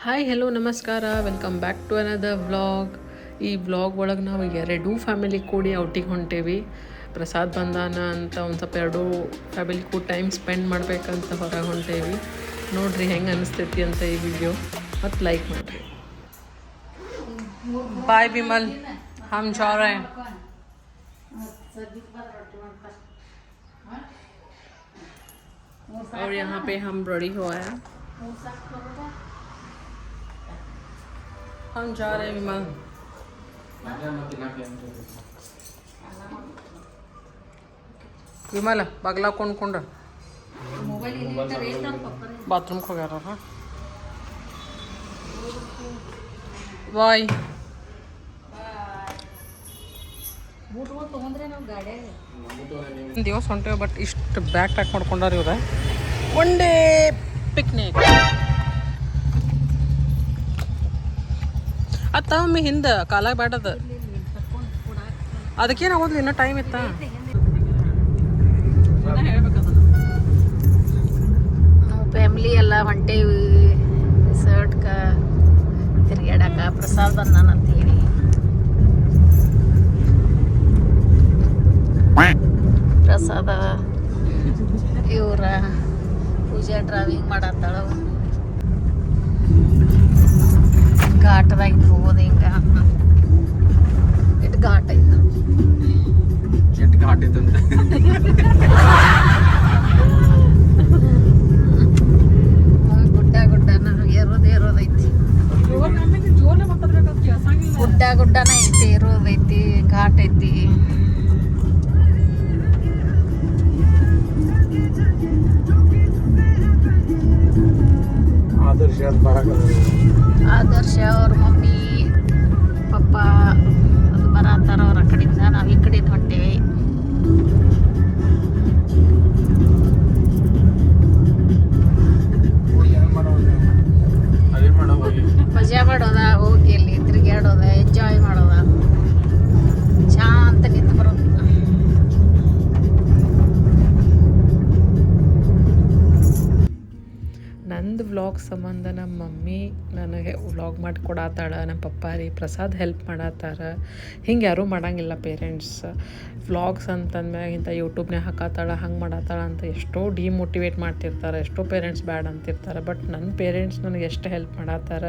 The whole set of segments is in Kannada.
ಹಾಯ್ ಹೆಲೋ ನಮಸ್ಕಾರ welcome back to another vlog ಈ ವ್ಲಾಗ್ ಒಳಗೆ ನಾವು ಎರಡೂ ಫ್ಯಾಮಿಲಿ ಕೂಡಿ ಔಟಿಗೆ ಹೊಂಟೇವಿ ಪ್ರಸಾದ್ ಬಂದಾನ ಅಂತ ಒಂದು ಸ್ವಲ್ಪ ಎರಡೂ ಫ್ಯಾಮಿಲಿ ಕೂಡ ಟೈಮ್ ಸ್ಪೆಂಡ್ ಮಾಡ್ಬೇಕಂತ ಹೊರಗೆ ಹೊಂಟೇವಿ ನೋಡ್ರಿ ಹೆಂಗೆ ಅನಿಸ್ತೈತಿ ಅಂತ ಈ ವಿಡಿಯೋ ಮತ್ತು ಲೈಕ್ ಮಾಡಿರಿ ಬಾಯ್ ಬಿಮಲ್ ಹಮ್ जा रहे हैं और यहाँ पे हम रेडी हो आया हम जा रहे हैं विमल ವಿಮಲ ಬಾಗ್ಲ ಕೊಂಡ್ಕೊಂಡ ಬಾತ್ರೂಮ್ಗೆ ಹೋಗ್ಯಾರ ಬಾಯ್ ದಿವಸ ಹೊಂಟೇವೆ ಬಟ್ ಇಷ್ಟು ಬ್ಯಾಗ್ ಪ್ಯಾಕ್ ಮಾಡ್ಕೊಂಡಾರ ಇವ್ರ ಒನ್ ಡೇ ಪಿಕ್ನಿಕ್ ಅತ್ತ ಒಮ್ಮೆ ಹಿಂದೆ ಕಾಲಾಗ ಅದಕ್ಕೆ ಅದಕ್ಕೇನಾಗೋದಿಲ್ಲ ಇನ್ನೂ ಟೈಮ್ ಇತ್ತ? ನಾವು ಫ್ಯಾಮ್ಲಿ ಎಲ್ಲ ಹೊಂಟೇವಿ ರಿಸಾರ್ಟ್ಕ ತಿರ್ಗಾಡಕ ಪ್ರಸಾದ ಅನ್ನ ಅಂತೇಳಿ ಪ್ರಸಾದ ಇವ್ರ ಪೂಜಾ ಡ್ರಾವಿಂಗ್ ಮಾಡತ್ತಾಳ ಘಾಟದಾಗ ಹೋಗೋದು ಹಿಂಗ ಇಟ್ಟು ಘಾಟ್ ಐತ ಎಷ್ಟು ಘಾಟ್ ಇತ್ತಂತೆ ಮುಂದ್ ಗುಡ್ಡ ಗುಡ್ಡನ ಏರೋದು ಏರೋದೈತಿ ಗುಡ್ಡ ಗುಡ್ಡನ ಐತಿ ಏರೋದೈತಿ ಘಾಟ್ ಐತಿ ಆದರ್ಶ ಅಂತ ಬರಕಲ್ಲ ಆದರ್ಶ ಅವ್ರ ಮಮ್ಮಿ ಪಪ್ಪ ಅದು ಬರತ್ತಾರ ಅವ್ರ ಕಡೆಯಿಂದ ನಾವು ಈ ಕಡೆಯಿಂದ ಮಾಡಿ ಕೊಡತ್ತಾಳ ನಮ್ಮ ಪಪ್ಪ ರೀ ಪ್ರಸಾದ್ ಹೆಲ್ಪ್ ಮಾಡತ್ತಾರ. ಹಿಂಗೆ ಯಾರೂ ಮಾಡಂಗಿಲ್ಲ ಪೇರೆಂಟ್ಸ್ ವ್ಲಾಗ್ಸ್ ಅಂತಂದ್ಮ್ಯಾಗ ಇಂಥ ಯೂಟ್ಯೂಬ್ನಾಗ ಹಾಕತ್ತಾಳ, ಹಂಗೆ ಮಾಡತ್ತಾಳ ಅಂತ ಎಷ್ಟೋ ಡಿಮೋಟಿವೇಟ್ ಮಾಡ್ತಿರ್ತಾರೆ, ಎಷ್ಟೋ ಪೇರೆಂಟ್ಸ್ ಬ್ಯಾಡ್ ಅಂತಿರ್ತಾರೆ. ಬಟ್ ನನ್ನ ಪೇರೆಂಟ್ಸ್ ನನಗೆ ಎಷ್ಟು ಹೆಲ್ಪ್ ಮಾಡತ್ತಾರ?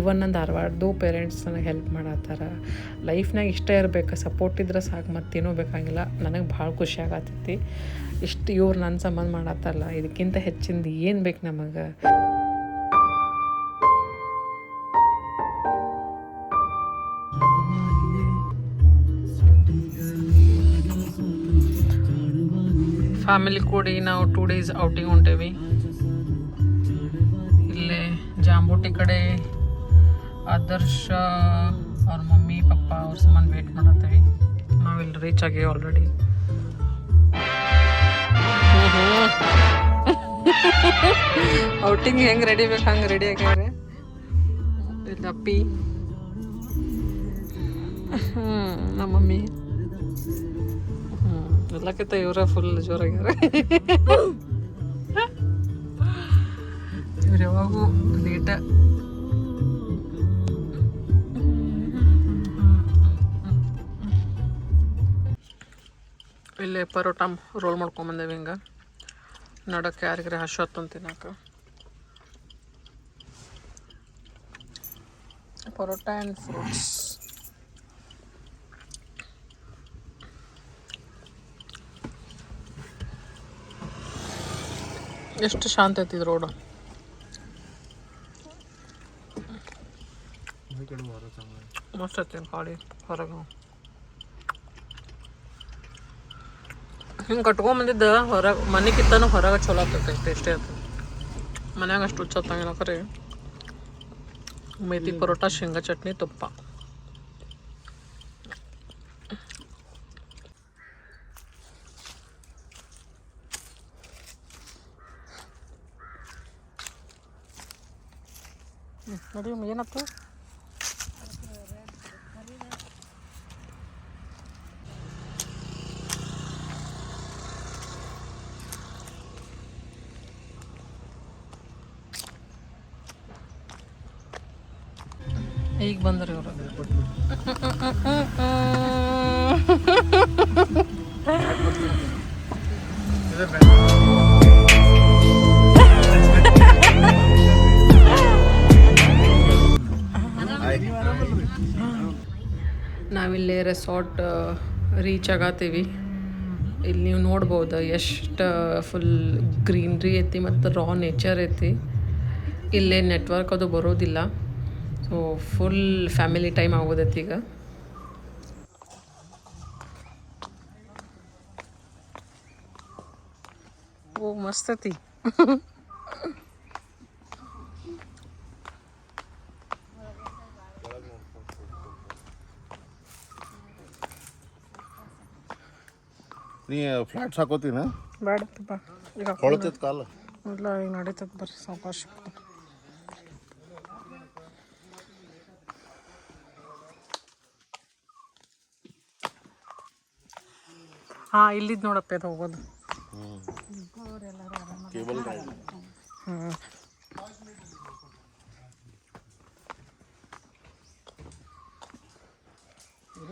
ಇವನ್ ನನ್ನ ಧಾರವಾಡದು ಪೇರೆಂಟ್ಸ್ ನನಗೆ ಹೆಲ್ಪ್ ಮಾಡತ್ತಾರ. ಲೈಫ್ನಾಗ ಇಷ್ಟೇ ಇರಬೇಕು ಸಪೋರ್ಟ್ ಇದ್ರೆ ಸಾಕು ಮತ್ತೇನೂ ಬೇಕಾಗಿಲ್ಲ. ನನಗೆ ಭಾಳ ಖುಷಿ ಆಗತ್ತೈತಿ ಇಷ್ಟು ಇವ್ರು ನನ್ನ ಸಂಬಂಧ ಮಾಡತ್ತಲ್ಲ ಇದಕ್ಕಿಂತ ಹೆಚ್ಚಿಂದ ಏನು ಬೇಕು ನಮಗೆ? ಫ್ಯಾಮಿಲಿ ಕೂಡಿ ನಾವು ಟೂ ಡೇಸ್ ಔಟಿಂಗ್ ಹೊಂಟೇವಿ ಇಲ್ಲೇ ಜಾಂಬೂಟಿ ಕಡೆ ಆದರ್ಶ ಅವ್ರ ಮಮ್ಮಿ, ಪಪ್ಪ ಅವ್ರ ಸಮಾನ ವೇಟ್ ಮಾಡತ್ತೀವಿ. ನಾವಿಲ್ಲಿ ರೀಚ್ ಆಗೇವಿ ಆಲ್ರೆಡಿ ಔಟಿಂಗ್ ಹೆಂಗೆ ರೆಡಿ ಬೇಕು, ಹಂಗೆ ರೆಡಿ ಆಗ್ಯಾರ ಇಲ್ಲ ಹ್ಞೂ ನಮ್ಮ ಮಮ್ಮಿ. ಹ್ಞೂ ಎಲ್ಲಕ್ಕಿಂತ ಇವರ ಫುಲ್ ಜೋರಾಗ್ಯಾರ ಇವ್ರು ಯಾವಾಗೂ ಲೇಟ ಇಲ್ಲೇ ಪರೋಟ ರೋಲ್ ಮಾಡ್ಕೊಂಬಂದೇವಿ ಹಿಂಗೆ. ನಡಕ್ಕೆ ಯಾರಿಗಾರ ಹಶು ಅಂತ ತಿನ್ನೋಕೆ. ಪರೋಟ ಆ್ಯಂಡ್ ಫ್ರೂಟ್ಸ್ ಎಷ್ಟು ಶಾಂತ ಐತಿ ಇದು ರೋಡು? ಮಸ್ತ್ ಐತಿ ಗಾಡಿ ಹೊರಗೆ. ಹಿಂಗೆ ಕಟ್ಕೊಂಬಂದಿದ್ದ ಹೊರಗೆ ಮನೆಗಿಂತನೂ ಹೊರಗೆ ಚಲೋ ಆಗ್ತೈತೆ ಟೇಸ್ಟೇ ಆಗ್ತದೆ ಮನ್ಯಾಗ ಅಷ್ಟು ಹುಚ್ಚ ಹತ್ತಂಗಿಲ್ಲ ಖರೆ ಮೇಥಿ ಪರೋಟ, ಶೇಂಗಾ ಚಟ್ನಿ, ತುಪ್ಪ. ಹ್ಮ್, ಏನತ್ತು ಈಗ ಬಂದ್ರಿ ಇವರು. ನಾವಿಲ್ಲಿ ರೆಸಾರ್ಟ್ ರೀಚ್ ಆಗತ್ತೀವಿ. ಇಲ್ಲಿ ನೀವು ನೋಡ್ಬೋದು ಎಷ್ಟು ಫುಲ್ ಗ್ರೀನ್ರಿ ಐತಿ ಮತ್ತು ರಾ ನೇಚರ್ ಐತಿ. ಇಲ್ಲೇ ನೆಟ್ವರ್ಕ್ ಅದು ಬರೋದಿಲ್ಲ. ಸೊ ಫುಲ್ ಫ್ಯಾಮಿಲಿ ಟೈಮ್ ಆಗೋದೈತಿ ಈಗ. ಓ, ಮಸ್ತ್ ಐತಿ. ನೀ ಫ್ಲಾಟ್ಸ್ ಹಾಕೋತೀನ? ಬೇಡತ್ತಪ್ಪ. ಈಗ ಕೊಳತೈತ್ ಕಾಲ. ಇಲ್ಲ ಈಗ ನಡೀತದ ಬರ್ರಿ ಸಾವಕಾಶ ಹಾಂ ಇಲ್ಲಿದ್ ನೋಡಪ್ಪ ಅದು ಹೋಗೋದು. ಕೇಬಲ್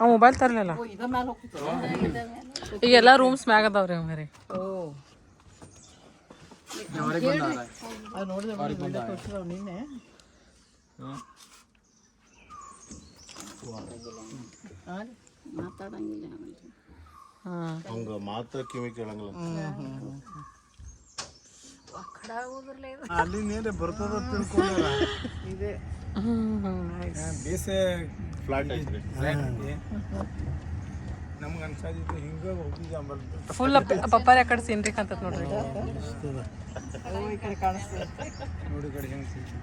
ಆ ಮೊಬೈಲ್ ತರಲಿಲ್ಲ. ಈಗ ಎಲ್ಲ ರೂಮ್ಸ್ ಮ್ಯಾಗ ಅದಾವ್ರಿ ರೀ. ಮಾತಾಡಂಗಿಲ್ಲ ಹಾಂ. ಹಂಗ ಮಾತ್ರ ಕಿವಿ ಕೇಳಂಗಿಲ್ಲ. ಅಲ್ಲಿ ನೀರೇ ಬರ್ತದ ತಿಳ್ಕೊಂಡ ಇದೆ. ಬೇಸೆ ಫ್ಲಾಟ್ ಐತ್ರಿ. ನಮ್ಗೆ ಅನ್ಸಾದಿತ್ತು ಹಿಂಗೆ ಹೋಗಿದ್ದೆ ಆಮೇಲೆ ಫುಲ್ ಪಪ್ಪಾರಿ ಕಡೆ ಸೀನ್ರಿ ಕಾಣ್ತತ್ ನೋಡ್ರಿ ನೋಡಿ ಈ ಕಡೆ ಹೆಂಗೆ ಸಿಗ್ತದೆ.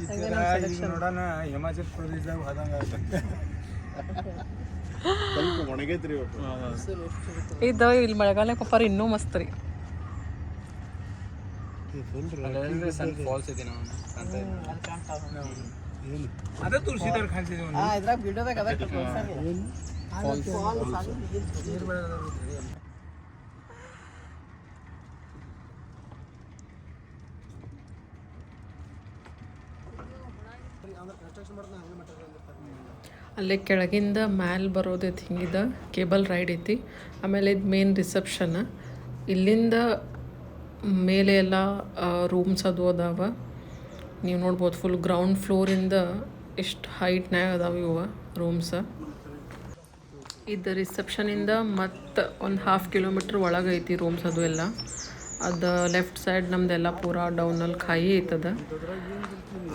ಈ ಥರ ಈಗ ನೋಡೋಣ ಹಿಮಾಚಲ್ ಪ್ರದೇಶದಾಗ ಹೋದಂಗ ಒಣಗೈತ್ರಿ ಇವತ್ತು. ಇದು ಇಲ್ಲಿ ಮಳೆಗಾಲ ಪಪ್ಪಾರ ಇನ್ನೂ ಮಸ್ತ್ ರೀ ಅದೇ ತೋರಿಸಿದಾರೆ ಕಾಣಿಸಿದೆ ಒಂದು ನೀರು ಬೆಳೆದ ಅಲ್ಲೇ ಕೆಳಗಿಂದ ಮ್ಯಾಲ್ ಬರೋದೈತಿ ಹಿಂಗಿದ ಕೇಬಲ್ ರೈಡ್ ಐತಿ ಆಮೇಲೆ ಇದು ಮೇನ್ ರಿಸೆಪ್ಷನ್ ಇಲ್ಲಿಂದ ಮೇಲೆ ಎಲ್ಲ ರೂಮ್ಸ್ ಅದು ಅದಾವ. ನೀವು ನೋಡ್ಬೋದು ಫುಲ್ ಗ್ರೌಂಡ್ ಫ್ಲೋರಿಂದ ಎಷ್ಟು ಹೈಟ್ನಾಗ ಅದಾವ ಇವ ರೂಮ್ಸ ಇದು ರಿಸೆಪ್ಷನಿಂದ ಮತ್ತು ಒಂದು ಹಾಫ್ ಕಿಲೋಮೀಟ್ರ್ ಒಳಗೆ ಐತಿ ರೂಮ್ಸ್ ಅದು ಎಲ್ಲ. ಅದು ಲೆಫ್ಟ್ ಸೈಡ್ ನಮ್ದೆಲ್ಲ ಪೂರ ಡೌನಲ್ಲಿ ಖಾಯಿ ಐತದ.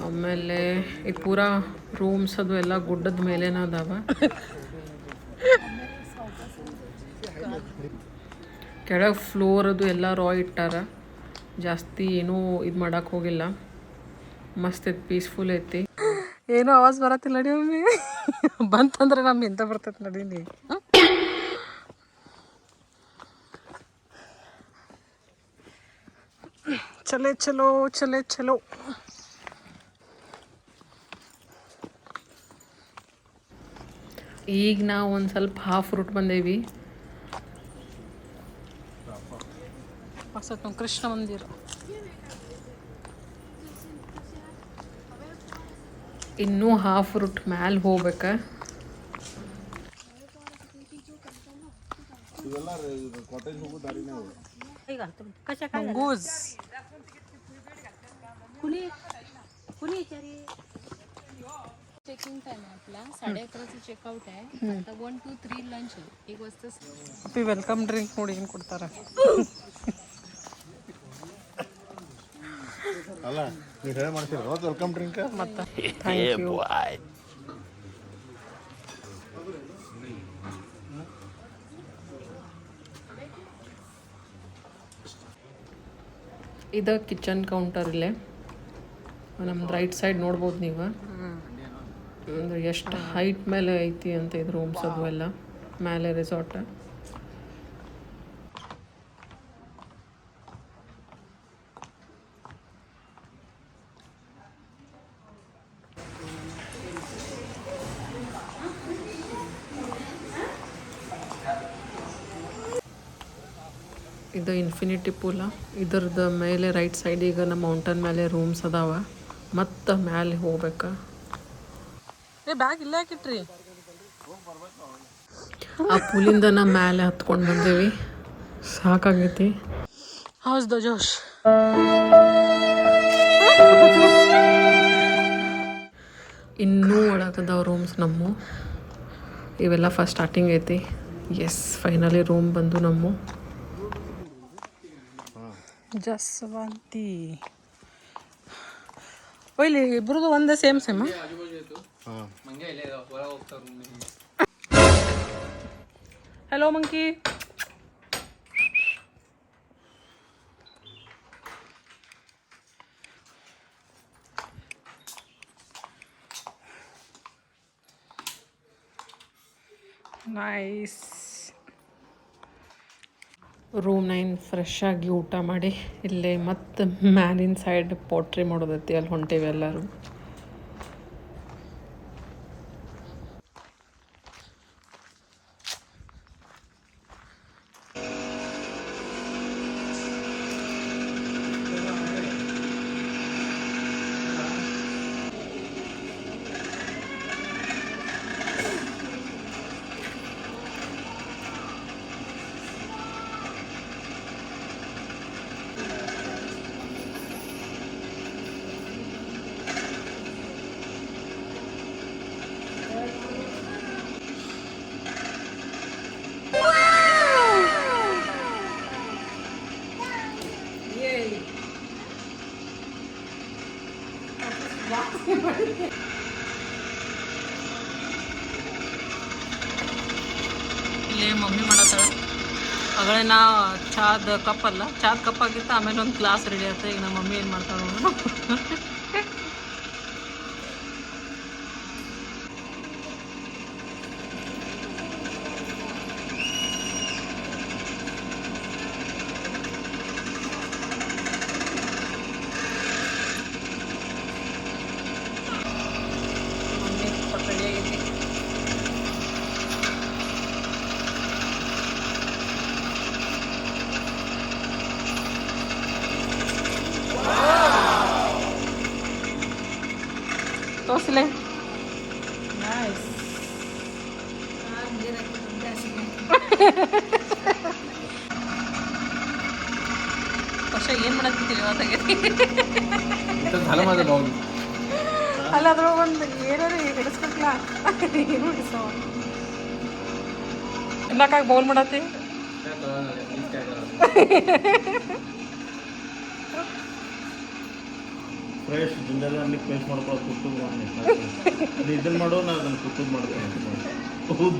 ಆಮೇಲೆ ಇದು ಪೂರಾ ರೂಮ್ಸ್ ಅದು ಎಲ್ಲ ಗುಡ್ಡದ ಮೇಲೇನ ಅದಾವ. ಕೆಳಗೆ ಫ್ಲೋರ್ ಅದು ಎಲ್ಲ ರಾ ಇಟ್ಟಾರ. ಜಾಸ್ತಿ ಏನೂ ಇದು ಮಾಡಕ್ಕೆ ಹೋಗಿಲ್ಲ. ಮಸ್ತ್ ಐತಿ ಪೀಸ್ಫುಲ್ ಐತಿ. ಏನೂ ಆವಾಜ್ ಬರತ್ತಿಲ್ಲ ನಡಿ ಮಮ್ಮಿ ಬಂತಂದ್ರೆ ನಮ್ಮ ಎಂತ ಬರ್ತೈತೆ ನಡೀನಿ ಚಲೇ ಚಲೋ ಚಲೇ ಚಲೋ. ಈಗ ನಾವು ಒಂದು ಸ್ವಲ್ಪ ಹಾಫ್ ರೂಟ್ ಬಂದೇವಿ. ಹೊಸತ್ ಕೃಷ್ಣ ಮಂದಿರ ಇನ್ನೂ ಹಾಫ್ ರೂಟ್ ಮ್ಯಾಲೆ ಹೋಗ್ಬೇಕ ಇವೆಲ್ಲ ಕಾಟೇಜ್ ಹೋಗೋ ದಾರಿನೇ ಅವು. ಗೂಸ್ चेकिंग टाइम आहे आपला साडे अकराचं चेकआउट आहे आता वन टू थ्री लंच आहे एक वाजता ವೆಲ್ಕಮ್ ಡ್ರಿಂಕ್ ನೋಡಿ ಏನು ಕೊಡ್ತಾರ ಅಲ್ಲ ನೀವು ಹೇಳಿ ಮಾಡ್ತೀರ? ವೆಲ್ಕಮ್ ಡ್ರಿಂಕ್ ಮತ್ತೆ. ಥ್ಯಾಂಕ್ ಯು ಇದು ಕಿಚನ್ ಕೌಂಟರ್ ಇಲ್ಲೇ. ನಮ್ದು ರೈಟ್ ಸೈಡ್ ನೋಡ್ಬೋದು ನೀವು. ಅಂದ್ರೆ ಎಷ್ಟು ಹೈಟ್ ಮೇಲೆ ಐತಿ ಅಂತ ಇದು ರೂಮ್ಸ್ ಅದು ಎಲ್ಲ. ಮೇಲೆ ರೆಸಾರ್ಟ್ ಇದು ಇನ್ಫಿನಿಟಿ ಪೂಲ ಇದ್ರದ ಮೇಲೆ ರೈಟ್ ಸೈಡಿಗೆ ನಮ್ಮ ಮೌಂಟನ್ ಮೇಲೆ ರೂಮ್ಸ್ ಅದಾವ. ಮತ್ತೆ ಮ್ಯಾಲೆ ಹೋಗ್ಬೇಕ? ಏ ಬ್ಯಾಗ್ ಇಲ್ಲ ಹಾಕಿಟ್ರಿ. ಆ ಪೂಲಿಂದ ನಮ್ಮ ಮ್ಯಾಲೆ ಹತ್ಕೊಂಡು ಬಂದೇವಿ. ಸಾಕಾಗೈತಿ. ಹೌಸ್ ದ ಜೋಶ್ ಇನ್ನೂ ಒಳಗದಾವ ರೂಮ್ಸ್ ನಮ್ಮ. ಇವೆಲ್ಲ ಫಸ್ಟ್ ಸ್ಟಾರ್ಟಿಂಗ್ ಐತಿ. ಎಸ್ ಫೈನಲಿ ರೂಮ್ ಬಂದು ನಮ್ಮ. ಜಸ್ವಂತಿ ಒಯ್ಲಿ ಇಬ್ರದ್ದು ಒಂದೇ same same hello monkey nice room nine fresh ಆಗಿ ಊಟ ಮಾಡಿ, ಇಲ್ಲೇ ಮತ್ತೆ ಮ್ಯಾಲಿನ ಸೈಡ್ ಪೋಟ್ರಿ ಮಾಡೋದೈತಿ, ಅಲ್ಲಿ ಹೊಂಟೇವಿ ಎಲ್ಲರೂ. ನಾ ಚಾದ ಕಪ್ ಅಲ್ಲ ಚಾದ ಕಪ್ ಆಮೇಲೆ ಒಂದು ಗ್ಲಾಸ್ ರೆಡಿ ಆಯ್ತು. ಈಗ ನಮ್ಮ ಮಮ್ಮಿ ಏನು ಮಾಡ್ತಾಳೆ ಎಲ್ಲಕ್ಕಾಗಿ ಬೌಲ್ ಮಾಡತ್ತಿ? ಫ್ರೆಶ್ ಜಿಂಜರ್ ಗಾರ್ಲಿಕ್ ಪೇಸ್ಟ್ ಮಾಡ್ಕೊಳ್ಳೋದು ಕುಟ್ಟುದು ಮಾಡಿ ಇದನ್ನ ಮಾಡೋ ನಾ ಅದನ್ನು ಕುಟ್ಟುದು ಮಾಡ್ಕೊಳ್ತೀನಿ ಹೌದು.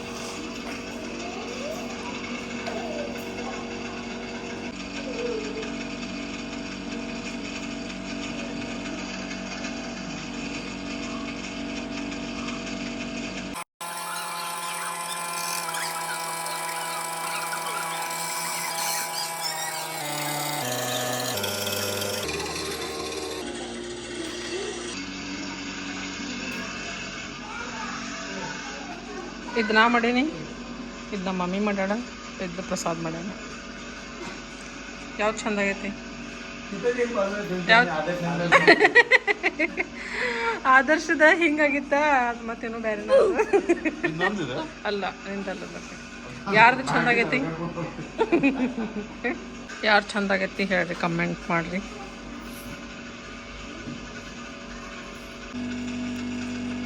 ಇದು ನಾ ಮಾಡೀನಿ. ಇದು ನಮ್ಮ ಮಮ್ಮಿ ಮಾಡ್ಯಾಳ ಇದು ಪ್ರಸಾದ್ ಮಾಡ್ಯಾಳ. ಯಾವ್ದು ಚಂದ ಆಗೈತಿ? ಆದರ್ಶದ ಹಿಂಗಾಗಿತ್ತ ಅದು ಮತ್ತೇನು ಬೇರೆ ಅಲ್ಲ ನಿಂದಲ್ಲ ಯಾರ್ದು ಚಂದ ಆಗೈತಿ? ಯಾರು ಚಂದ ಆಗೈತಿ ಹೇಳ್ರಿ ಕಮೆಂಟ್ ಮಾಡ್ರಿ.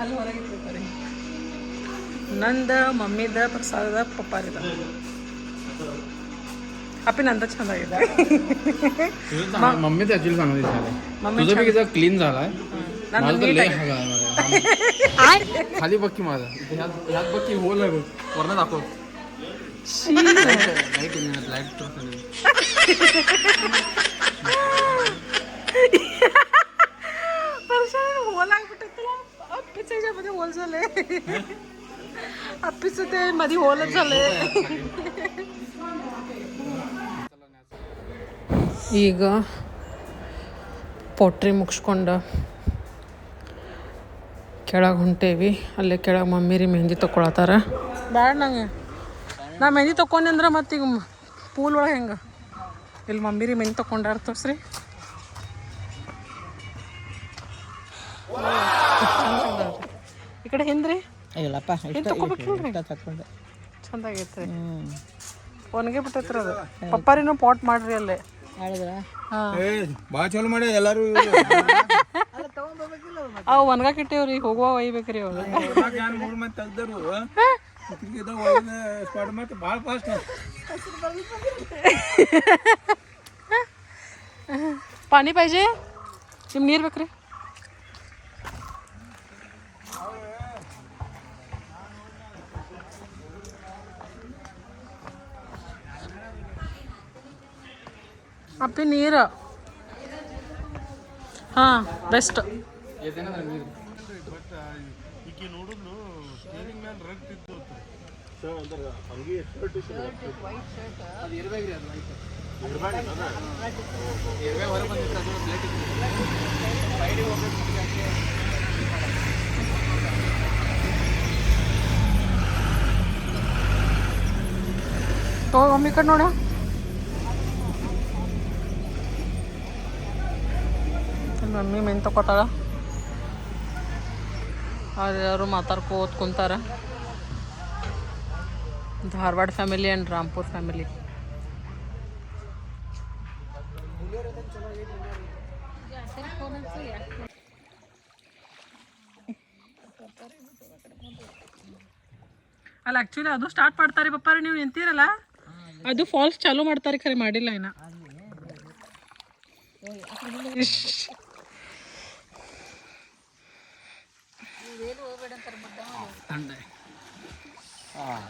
ಅಲ್ಲಿ ಹೊರಗೆ ಇಟ್ಟಿರ್ತಾರೆ ನಂದ ಮಮ್ಮಿದ ಪ್ರಸಾದದ ಪಪ್ಪಾರಿದ ಅಪ್ಪಿ ನಂದ ಚಂದಾಗಿದೆ मम्मी तर ऍक्च्युली चांगली झाली मम्मी तुझं बी किती क्लीन झालाय ನಂದು माझं तर neat लय आहे. हा झालाय माझा. खाली बघ की माझा इथे ह्यात ह्यात बघ की होल आहे बघ वरनं दाखव लाईट लाईट अप्पीचं याच्यामध्ये होल झाले अप्पीचं ते ಈಗ ಪೊಟ್ರಿ ಮುಗಿಸ್ಕೊಂಡು ಕೆಳಗೆ ಹೊಂಟೇವಿ. ಅಲ್ಲೇ ಕೆಳಗೆ ಮಮ್ಮಿ ರೀ ಮೆಹಂದಿ ತೊಕೊಳತ್ತಾರ ಬೇಡ ನಂಗೆ. ನಾ ಮೆಹಂದಿ ತೊಗೊಂಡೆ ಅಂದ್ರೆ ಮತ್ತೆ ಈಗ ಪೂಲ್ ಒಳಗೆ ಹೆಂಗೆ? ಇಲ್ಲಿ ಮಮ್ಮಿರಿ ಮೆಹಂದಿ ತೊಗೊಂಡಾರ ತೋರಿಸ್ರಿ. ಕಡೆ ಹಿಂದ್ರಿ? ಇಲ್ಲಪ್ಪ ತಕೊಂಡೆ ಚಂದ ಆಗೈತೆ ಒಣಗಿ ಬಿಟ್ಟೈತ್ರಿ ಅದು. ಪಪ್ಪಾರಿನೂ ಪಾಟ್ ಮಾಡ್ರಿ ಅಲ್ಲೇ. ಭಾಳ ಚಲೋ ಮಾಡಿ ಎಲ್ಲರೂ? ಅವು ಒಣಗಾಕ್ ಇಟ್ಟೇವ್ರಿ ಹೋಗುವ ಒಯ್ಬೇಕ್ರಿ ಅವು. ಮೂರು ಮಂದಿ ತೆಗ್ದರು. ಸ್ಪಾಟ್ ಮತ್ತೆ ಭಾಳ ಫಾಸ್ಟ್ ಪಾನಿ ಪಾहिजे ನಿಮ್ಗೆ ನೀರು ಬೇಕ್ರಿ? ಅಪ್ಪಿ ನೀರು. ಹಾಂ ಬೆಸ್ಟ್ ತಗೋ ಮಮ್ಮಿ ಕಡೆ ನೋಡ. ಮಮ್ಮಿ ಮೆನ್ ತಗೋತಾಳ ಅವ್ರು ಮಾತಾಡ್ಕೋತ ಕುಂತಾರ. Dharwad family and Rampur family ಅಲ್ಲ ಆ್ಯಕ್ಚುಲಿ ಅದು ಸ್ಟಾರ್ಟ್ ಮಾಡ್ತಾರೆ ಪಪ್ಪಾರ ನೀವು ನಿಂತೀರಲ್ಲ? ಅದು ಫಾಲ್ಸ್ ಚಾಲೂ ಮಾಡ್ತಾರೆ ಖರೆ ಮಾಡಿಲ್ಲ ಇನ್ನ. ಇಶ್.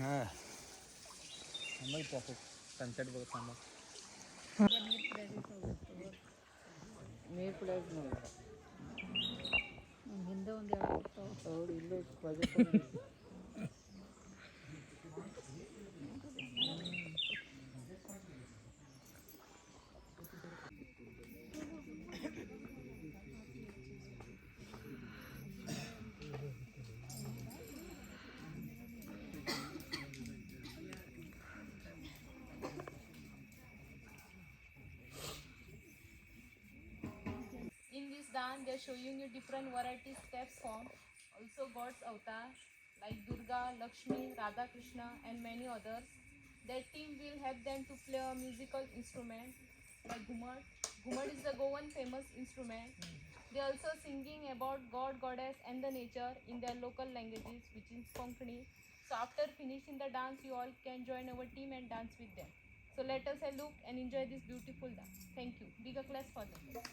ಹಾಂ. ಸನ್ಸೆಟ್ ಬರುತ್ತೆ ನೀರು ಕುಡಿಯೋದು ನೋಡಿ ಹಿಂದೆ ಒಂದು ಇಲ್ಲೇ ಇಲ್ಲೂ they're showing you different variety steps form. Also God's avatar like Durga, Lakshmi, Radha Krishna and many others. Their team will help them to play a musical instrument like ghumar. Ghumar is the Goan famous instrument. They also singing about God, Goddess and the nature in their local languages which is Konkani. So after finishing the dance you all can join our team and dance with them. So let us have a look and enjoy this beautiful dance. Thank you. Big class for them.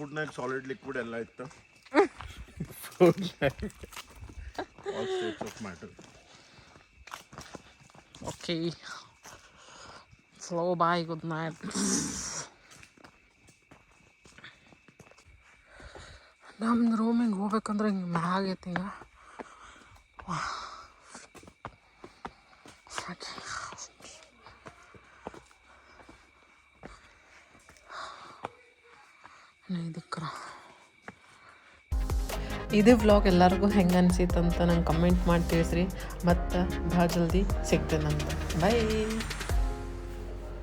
ಫುಡ್ನಾಗ ಸಾಲಿಡ್ ಲಿಕ್ವಿಡ್ ಎಲ್ಲ ಇತ್ತು. All states of matter okay slow bye good night ನಮ್ದು ರೂಮಿಗೆ ಹೋಗ್ಬೇಕಂದ್ರೆ ಹಿಂಗೆ ಮ್ಯಾಗೈತಿ ಈಗ. ಇದು ವ್ಲಾಗ್ ಎಲ್ಲರಿಗೂ ಹೆಂಗೆ ಅನ್ಸಿತ್ತು ಅಂತ ನಂಗೆ ಕಮೆಂಟ್ ಮಾಡಿ ತಿಳಿಸ್ರಿ. ಮತ್ತು ಭಾಳ ಜಲ್ದಿ ಸಿಗ್ತೇನಂತ. ಬೈ